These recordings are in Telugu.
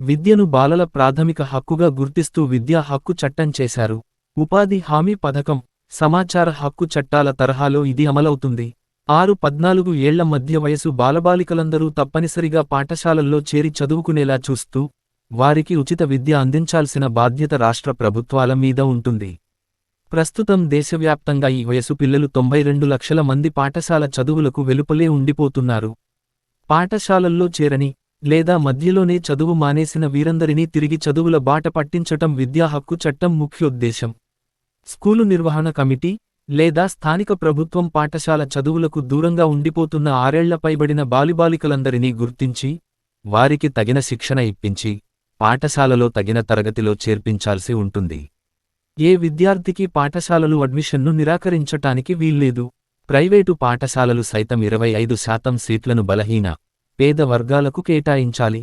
విద్యను బాలల ప్రాథమిక హక్కుగా గుర్తిస్తూ విద్యా హక్కు చట్టం చేశారు. ఉపాధి హామీ పథకం సమాచార హక్కు చట్టాల తరహాలో ఇది అమలవుతుంది. ఆరు పద్నాలుగు ఏళ్ళ మధ్య వయసు బాలబాలికలందరూ తప్పనిసరిగా పాఠశాలల్లో చేరి చదువుకునేలా చూస్తూ వారికి ఉచిత విద్య అందించాల్సిన బాధ్యత రాష్ట్ర ప్రభుత్వాల మీద ఉంటుంది. ప్రస్తుతం దేశవ్యాప్తంగా ఈ వయసు పిల్లలు తొంభై రెండు లక్షల మంది పాఠశాల చదువులకు వెలుపలే ఉండిపోతున్నారు. పాఠశాలల్లో చేరని లేదా మధ్యలోనే చదువు మానేసిన వీరందరినీ తిరిగి చదువుల బాట పట్టించటం విద్యా హక్కు చట్టం ముఖ్యోద్దేశం. స్కూలు నిర్వహణ కమిటీ లేదా స్థానిక ప్రభుత్వం పాఠశాల చదువులకు దూరంగా ఉండిపోతున్న ఆరేళ్ళ పైబడిన బాలిబాలికలందరినీ గుర్తించి వారికి తగిన శిక్షణ ఇప్పించి పాఠశాలలో తగిన తరగతిలో చేర్పించాల్సి ఉంటుంది. ఏ విద్యార్థికి పాఠశాలలు అడ్మిషన్ను నిరాకరించటానికి వీల్లేదు. ప్రైవేటు పాఠశాలలు సైతం ఇరవై ఐదు శాతం సీట్లను బలహీన పేద వర్గాలకు కేటాయించాలి.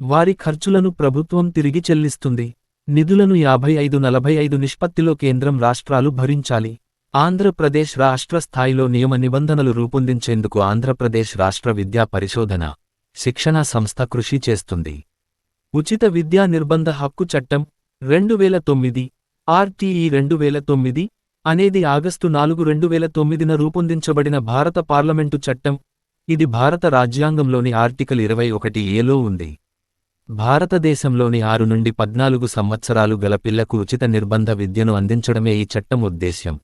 వారి ఖర్చులను ప్రభుత్వం తిరిగి చెల్లిస్తుంది. నిధులను యాభై ఐదు నలభై ఐదు నిష్పత్తిలో కేంద్రం రాష్ట్రాలు భరించాలి. ఆంధ్రప్రదేశ్ రాష్ట్ర స్థాయిలో నియమ నిబంధనలు రూపొందించేందుకు ఆంధ్రప్రదేశ్ రాష్ట్ర విద్యా పరిశోధన శిక్షణా సంస్థ కృషి చేస్తుంది. ఉచిత విద్యా నిర్బంధ హక్కు చట్టం రెండు వేల తొమ్మిది ఆర్టీఈ రెండు వేల తొమ్మిది అనేది ఆగస్టు నాలుగు రెండు వేల తొమ్మిదిన రూపొందించబడిన భారత పార్లమెంటు చట్టం ఇది భారత రాజ్యాంగంలోని ఆర్టికల్ ఇరవై ఒకటి ఏలో ఉంది. భారతదేశంలోని ఆరు నుండి పద్నాలుగు సంవత్సరాలు గల పిల్లకు ఉచిత నిర్బంధ విద్యను అందించడమే ఈ చట్టం ఉద్దేశ్యం.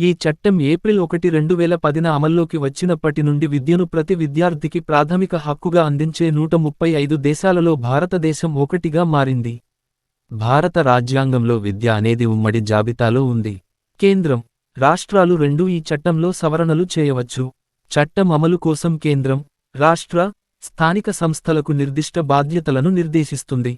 ఈ చట్టం ఏప్రిల్ ఒకటి రెండు వేల పదిన అమల్లోకి వచ్చినప్పటి నుండి విద్యను ప్రతి విద్యార్థికి ప్రాథమిక హక్కుగా అందించే నూట ముప్పై ఐదు దేశాలలో భారతదేశం ఒకటిగా మారింది. భారత రాజ్యాంగంలో విద్య అనేది ఉమ్మడి జాబితాలో ఉంది. కేంద్రం రాష్ట్రాలు రెండూ ఈ చట్టంలో సవరణలు చేయవచ్చు. చట్టం అమలు కోసం కేంద్రం రాష్ట్ర స్థానిక సంస్థలకు నిర్దిష్ట బాధ్యతలను నిర్దేశిస్తుంది.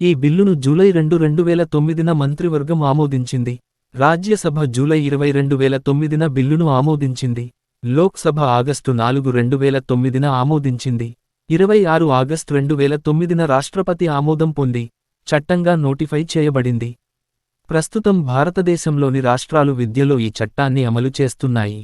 ఈ బిల్లును జూలై రెండు రెండు వేల తొమ్మిదిన మంత్రివర్గం ఆమోదించింది. రాజ్యసభ జూలై ఇరవై రెండు వేల తొమ్మిదిన బిల్లును ఆమోదించింది. లోక్సభ ఆగస్టు నాలుగు రెండు వేల తొమ్మిదిన ఆమోదించింది. ఇరవై ఆరు ఆగస్టు రెండు వేల తొమ్మిదిన రాష్ట్రపతి ఆమోదం పొంది చట్టంగా నోటిఫై చేయబడింది. ప్రస్తుతం భారతదేశంలోని రాష్ట్రాలు విద్యలో ఈ చట్టాన్ని అమలు చేస్తున్నాయి.